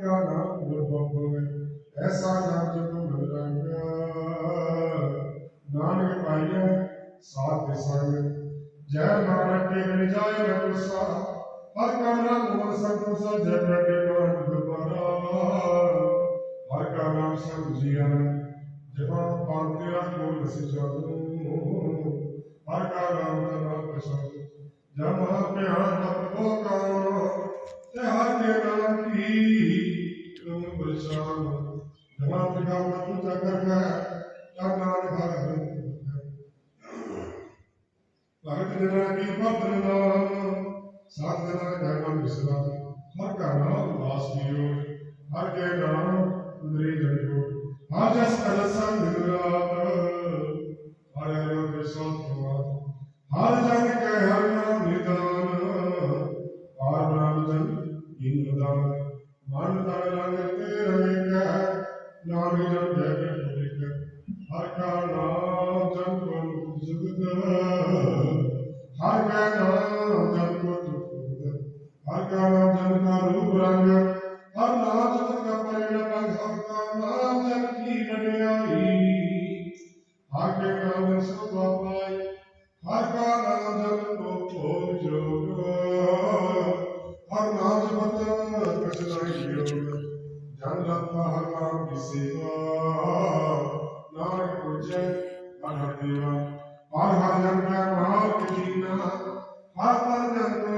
ਕਿਆ ਨਾਮ ਗੁਰਬਖ ਹੋਵੇ, ਐਸਾ ਨਾਮ ਜਪ ਮਨ ਰੰਗਾ ਨਾਨਕ ਪਾਈਐ, ਸਾਧ ਦੇ ਸੰਗ। ਜੈ ਨਾਨਕ ਕੇ ਮਿਲ ਜਾਏ ਨਾ ਹਰ ਕਾ ਨਾਮ ਮਨ ਸੰਤੋ ਸਾ, ਜੈ ਪ੍ਰਗੇ ਨਾਮ ਦੁਬਾਰਾ ਹਰ ਕਾ ਨਾਮ ਸਭ ਜੀਆਂ, ਜਹਾਂ ਪਾਂਤਿਆ ਕੋ ਨਸ ਜਾਦੂ ਹਰ ਕਾ ਨਾਮ ਦਾ ਨਾਮ ਪਛਾਨ ਜਮ ਪਿਆਰ ਤਪੋ ਕਾ ਤੇ ਹਰ ਕੇ ਨਾਮ ਭਗਤ ਕੀ ਭਗਤ ਨਾਮ? ਸਾਧ ਜਨਾ ਵਿਸਰਾ ਹਰ ਕਾ ਨਾਮ ਵਾਸ ਕੀਓ ਹਰ ਕੇ ਨਾਮ ਅੰਦਰੇ ਜਨਿਓ ਹਰ ਜਸ ਕਲ ਸੰਗ ਰਾਤ, ਹਰ ਹਰ ਪ੍ਰਸਾਦ ਹਰ ਜਨ ਕੈ ਹਰ ਨਾਮ ਨਿਦਾਨ ਹਰ ਨਾਮ ਜਨ ਇਨ ਮਨ ਤਨ ਰੰਗ ਤੇ ਰਮੇਗਾ ਨਾਮ ਜਨ ਜੈ ਕੇ ਹਰ ਕਾ ਨਾਮ ਜਨ ਕੋ ਜੁਗਤ ਹਰ ਕਾ ਨਾਮ ਜਨ ਕਾ ਰੂਪ ਰੰਗ ਹਰ ਨਾਮ ਜਨ ਕਾ ਪਰਿਣਾਮ ਹਰ ਕਾ ਨਾਮ ਜਨ ਕੀ ਵਡਿਆਈ ਹਰ ਕੇ ਨਾਮ ਸਭ ਪਾਈ ਹਰ ਕਾ ਨਾਮ ਜਨ ਕੋ ਭੋਗ ਜੋਗ ਹਰ ਨਾਮ ਜਪਤ ਕਛ ਨਹੀਂ ਜੋਗ ਜਨ ਰਤਾ ਹਰ ਨਾਮ ਕੀ ਸੇਵਾ ਨਾਨਕ ਪੁਜੈ ਹਰ ਦੇਵਾ ਹਰ ਹਰ ਜਨ ਕੈ ਮਹਾਨ ਕੀਨਾ ਹਰ ਹਰ ਜਨ ਕਾ